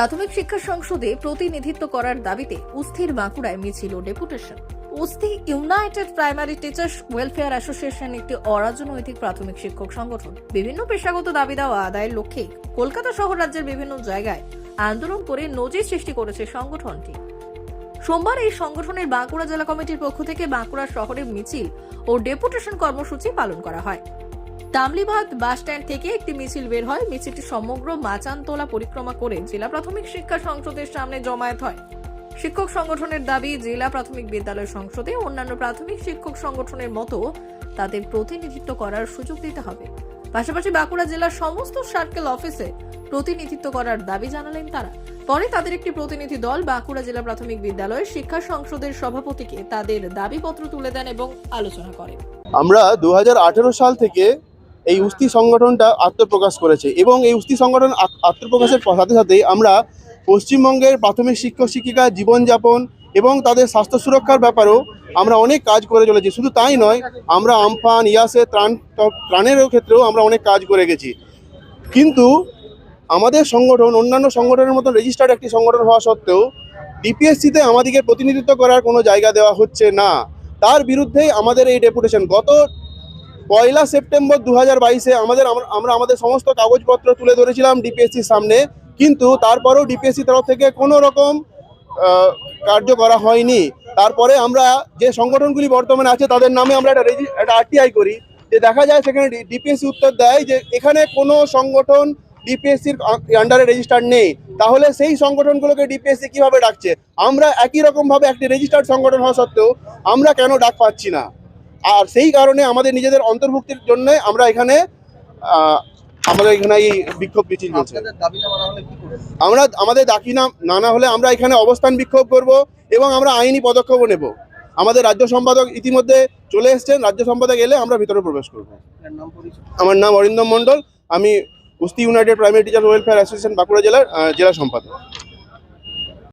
প্রাথমিক শিক্ষা সংসদে প্রতিনিধিত্ব করার দাবিতে উস্থির বাঁকুড়ায় মিছিল ও deputation. Usthi united primary teachers welfare association একটি অরাজনৈতিক প্রাথমিক শিক্ষক সংগঠন। বিভিন্ন পেশাগত দাবি দেওয়া আদায়ের লক্ষ্যে কলকাতা সহ রাজ্যের বিভিন্ন জায়গায় আন্দোলন করে নজির সৃষ্টি করেছে সংগঠনটি। সোমবার এই সংগঠনের বাঁকুড়া জেলা কমিটির পক্ষ থেকে বাঁকুড়া শহরে মিছিল ও ডেপুটেশন কর্মসূচি পালন করা হয়। তামলিবাদ বাস স্ট্যান্ড থেকে একটি মিছিল বের হয়। মিছিলটি সমগ্র মাচানতলা পরিক্রমা করে জেলা প্রাথমিক শিক্ষা সংসদের সামনে জমায়েত হয়। শিক্ষক সংগঠনের দাবি, জেলা প্রাথমিক বিদ্যালয় সংসদে অন্যান্য প্রাথমিক শিক্ষক সংগঠনের মতো তাদের প্রতিনিধিত্ব করার সুযোগ দিতে হবে। পাশাপাশি বাঁকুড়া জেলার সমস্ত সার্কেল অফিসে প্রতিনিধিত্ব করার দাবি জানালেন তারা। পরে তাদের একটি প্রতিনিধি দল বাঁকুড়া জেলা প্রাথমিক বিদ্যালয়ের শিক্ষা সংসদের সভাপতিকে তাদের দাবিপত্র তুলে দেন এবং আলোচনা করেন। আমরা দু হাজার আঠারো সাল থেকে এই উস্তি সংগঠনটা আত্মপ্রকাশ করেছে এবং এই উস্তি সংগঠন আত্মপ্রকাশের সাথে সাথে আমরা পশ্চিমবঙ্গের প্রাথমিক শিক্ষক শিক্ষিকা জীবনযাপন এবং তাদের স্বাস্থ্য সুরক্ষার ব্যাপারেও আমরা অনেক কাজ করে চলেছি। শুধু তাই নয়, আমরা আমফান, ইয়াসে, ত্রাণ ত্রাণেরও ক্ষেত্রেও আমরা অনেক কাজ করে গেছি। কিন্তু আমাদের সংগঠন, অন্যান্য সংগঠনের মতো রেজিস্টার্ড একটি সংগঠন হওয়া সত্ত্বেও ডিপিএসসিতে আমাদেরকে প্রতিনিধিত্ব করার কোনো জায়গা দেওয়া হচ্ছে না। তার বিরুদ্ধেই আমাদের এই ডেপুটেশন গত পয়লা সেপ্টেম্বর দু হাজার বাইশে আমাদের, আমরা আমাদের সমস্ত কাগজপত্র তুলে ধরেছিলাম ডিপিএসসির সামনে, কিন্তু তারপরেও ডিপিএসসি তরফ থেকে কোনো রকম কার্য করা হয়নি। তারপরে আমরা যে সংগঠনগুলি বর্তমানে আছে, তাদের নামে আমরা একটা রেজি একটা আরটিআই করি, যে দেখা যায় সেখানে ডিপিএসসি উত্তর দেয় যে এখানে কোনো সংগঠন ডিপিএসসির আন্ডারে রেজিস্টার্ড নেই। তাহলে সেই সংগঠনগুলোকে ডিপিএসসি কীভাবে ডাকছে? আমরা একই রকমভাবে একটি রেজিস্টার্ড সংগঠন হওয়া সত্ত্বেও আমরা কেন ডাক পাচ্ছি না? আর সেই কারণে আমাদের নিজেদের অন্তর্ভুক্তির জন্য আমরা এখানে আমাদের এখানে এই বিক্ষোভ মিছিল চলছে। আমরা আমাদের দাকি না না না হলে আমরা এখানে অবস্থান বিক্ষোভ করব এবং আমরা আইনি পদক্ষেপও নেব। আমাদের রাজ্য সম্পাদক ইতিমধ্যে চলে এসছেন রাজ্য সম্পাদক এলে আমরা ভিতরে প্রবেশ করব। আমার নাম অরিন্দম মণ্ডল আমি Usthi united primary teacher welfare association Bankura জেলার জেলা সম্পাদক।